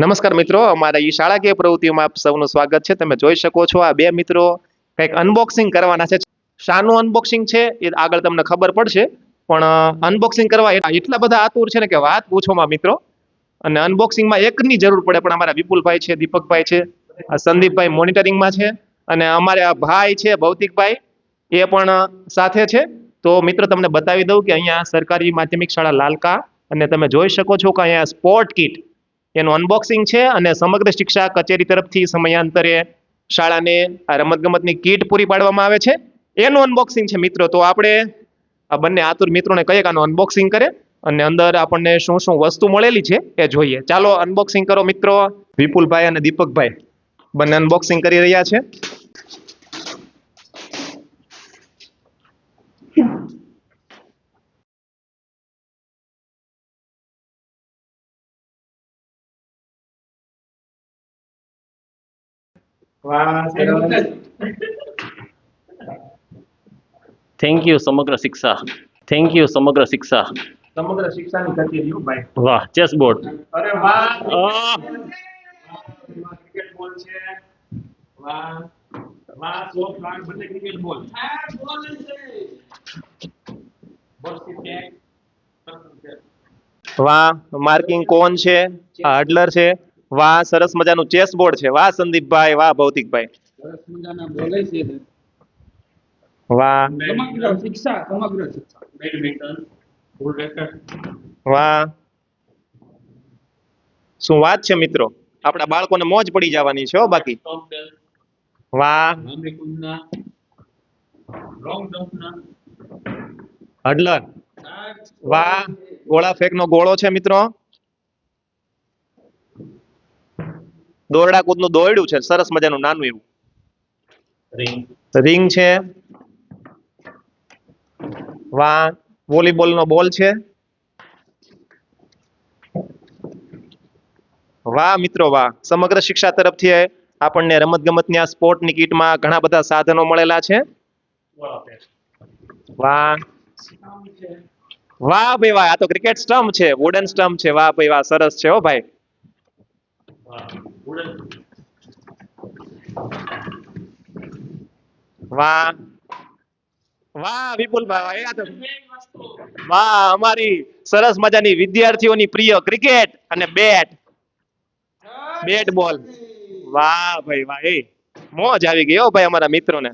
નમસ્કાર મિત્રો, અમારા ઈ શાળાકીય પ્રવૃત્તિમાં આપ સૌનું સ્વાગત છે. તમે જોઈ શકો છો આ બે મિત્રો કંઈક અનબોક્સિંગ કરવાના છે. શાનું અનબોક્સિંગ છે, એ આગળ તમને ખબર પડશે. પણ અનબોક્સિંગ કરવા એટલા બધા આતુર છે ને કે વાત પૂછોમાં મિત્રો. અને અનબોક્સિંગમાં એકની જરૂર પડે, પણ અમારા વિપુલભાઈ છે, દીપકભાઈ છે સંદીપભાઈ મોનિટરિંગમાં છે. અને અમારે આ ભાઈ છે, ભૌતિકભાઈ, એ પણ સાથે છે. તો મિત્રો, તમને બતાવી દઉં કે અહીંયા સરકારી માધ્યમિક શાળા લાલકા, અને તમે જોઈ શકો છો કે અહીંયા સ્પોર્ટ કિટ એનું અનબોક્સિંગ છે અને સમગ્ર શિક્ષા કચેરી તરફથી સમયાંતરે શાળાને આ રમતગમતની કીટ પૂરી પાડવામાં આવે છે. એનું અનબોક્સિંગ છે મિત્રો, તો આપણે આ બંને આતુર મિત્રોને કહીએ આનું અનબોક્સિંગ કરે અને અંદર આપણને શું શું વસ્તુ મળેલી છે એ જોઈએ. ચાલો અનબોક્સિંગ કરો મિત્રો. વિપુલભાઈ અને દીપકભાઈ બંને અનબોક્સિંગ કરી રહ્યા છે. થેન્ક યુ સમગ્ર શિક્ષા થેન્ક યુ સમગ્ર શિક્ષા સમગ્ર શિક્ષાની કચેરીઓ ભાઈ વાહ ચેસ બોર્ડ અરે વાહ ક્રિકેટ બોલ છે. વાહ વાહ સો પ્લાન્ટ બને ક્રિકેટ બોલ વાહ માર્કિંગ કોન છે? આ હડલર છે. વાહ સરસ મજાનું ચેસ બોર્ડ છે. વાહ સંદીપભાઈ વાહ ભૌતિકભાઈ. સરસ મજાના બોલે છે વાહ. સમગ્ર શિક્ષા સમગ્ર શિક્ષા. વાહ. શું વાત છે મિત્રો? આપણા બાળકોને મોજ પડી જવાની છે હો બાકી. વાહ. હડલર. વાહ. ગોળા ફેંકનો ગોળો છે મિત્રો. દોરડા કૂદનું દોરડું છે સરસ મજાનું નાનું એવું. રિંગ છે. વાહ વોલીબોલ નો બોલ છે. વાહ મિત્રો વાહ. સમગ્ર શિક્ષા તરફથી આપણને રમત ગમતની આ સ્પોર્ટની કીટમાં ઘણા બધા સાધનો મળેલા છે. વાહ. વાહ ભાઈ વાહ. આ તો ક્રિકેટ સ્ટમ્પ છે વુડન સ્ટમ્પ છે. વાહ ભાઈ વાહ. સરસ છે હો ભાઈ. વાહ. વાહ વિપુલભાઈ વાહ, આ તો વાહ અમારી સરસ મજાની વિદ્યાર્થીઓની પ્રિય ક્રિકેટ અને બેટ. બેટ બોલ. વાહ ભાઈ વાહ એ મોજ આવી ગઈ હો ભાઈ અમારા મિત્રોને.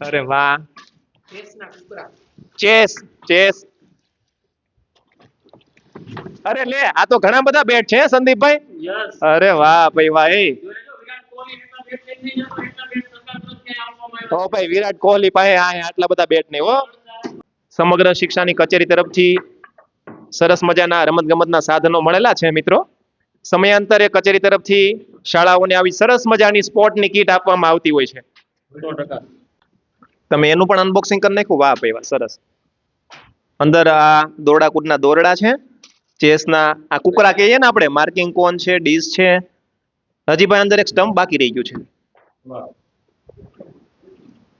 અરે વાહ. Chess chess. અરે લે આ તો ઘણા બધા બેટ છે સંદીપભાઈ? અરે વાહ ભાઈ વાહ એ. ભાઈ વિરાટ કોહલી પાસે આ આટલા બધા બેટ નહીં હો. સમગ્ર શિક્ષાની કચેરી તરફથી સરસ મજાના રમત ગમતના સાધનો મળેલા છે મિત્રો. સમયાંતરે કચેરી તરફથી શાળાઓને આવી સરસ મજાની સ્પોર્ટની કીટ આપવામાં આવતી હોય છે. તમે એનું પણ અનબોક્સિંગ કરી નાખ્યું? વાહ ભાઈ વાહ સરસ. અંદર આ દોરડા કૂદના દોરડા છે. ચેસના આ કુકરા કહીએ ને આપણે માર્કિંગ કોન છે ડીશ છે? હજી ભાઈ અંદર એક સ્ટમ્પ બાકી રહી ગયું છે.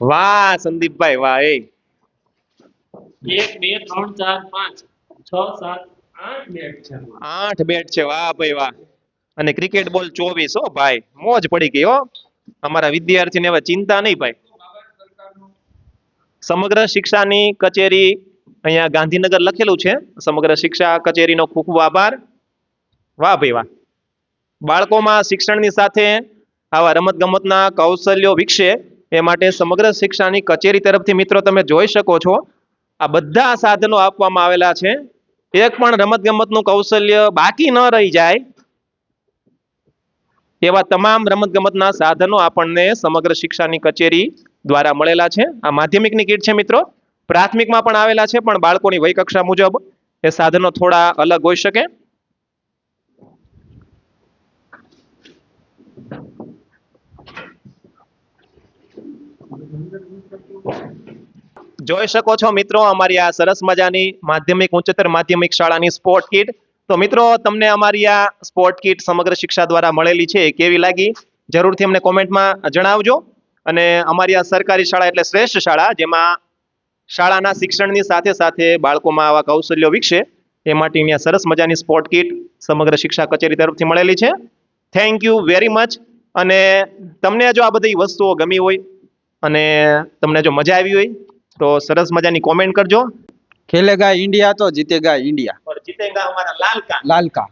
વાહ સંદીપભાઈ વાહ એ. એક બે ત્રણ ચાર પાંચ છ સાત આઠ બેટ છે આઠ બેટ છે વાહ ભાઈ વાહ. અને ક્રિકેટ બોલ ચોવીસ હો ભાઈ. મોજ પડી ગઈ હો. અમારા વિદ્યાર્થીને હવે ચિંતા નહીં ભાઈ. સમગ્ર શિક્ષાની કચેરી અહીંયા ગાંધીનગર લખેલું છે. સમગ્ર શિક્ષા કચેરીનો ખૂબ ખૂબ આભાર. વાહ ભાઈ વાહ. બાળકોમાં શિક્ષણની સાથે આવા રમત ગમતના કૌશલ્યો વિકસે એ માટે સમગ્ર શિક્ષાની કચેરી તરફથી મિત્રો તમે જોઈ શકો છો. આ બધા સાધનો આપવામાં આવેલા છે. એક પણ રમત ગમતનું કૌશલ્ય બાકી ન રહી જાય. એવા તમામ રમત ગમતના સાધનો આપણને સમગ્ર શિક્ષાની કચેરી દ્વારા મળેલા છે. આ માધ્યમિકની કીટ છે મિત્રો. પ્રાથમિકમાં પણ આવેલા છે, પણ બાળકોની વય કક્ષા મુજબ એ સાધનો થોડા અલગ હોઈ શકે. જોઈ શકો છો મિત્રો, અમારી આ સરસ મજાની માધ્યમિક, ઉચ્ચતર માધ્યમિક શાળાની સ્પોર્ટ કીટ તો મિત્રો, તમને અમારી આ સ્પોર્ટ કીટ સમગ્ર શિક્ષા દ્વારા મળેલી છે કેવી લાગી? જરૂરથી અમને કોમેન્ટમાં જણાવજો. અને અમારી આ સરકારી શાળા એટલે શ્રેષ્ઠ શાળા, જેમાં શાળાના શિક્ષણની સાથે સાથે બાળકોમાં આવા કૌશલ્યો વિકસે એ માટે અહીંયા સરસ મજાની સ્પોર્ટ કીટ સમગ્ર શિક્ષા કચેરી તરફથી મળેલી છે. થેન્ક યુ વેરી મચ અને તમને જો આ બધી વસ્તુઓ ગમી હોય અને તમને જો મજા આવી હોય તો સરસ મજાની કોમેન્ટ કરજો. ખેલેગા ઇન્ડિયા તો જીતેગા ઇન્ડિયા. જીતેગા હમારા લાલ કા. લાલ કા.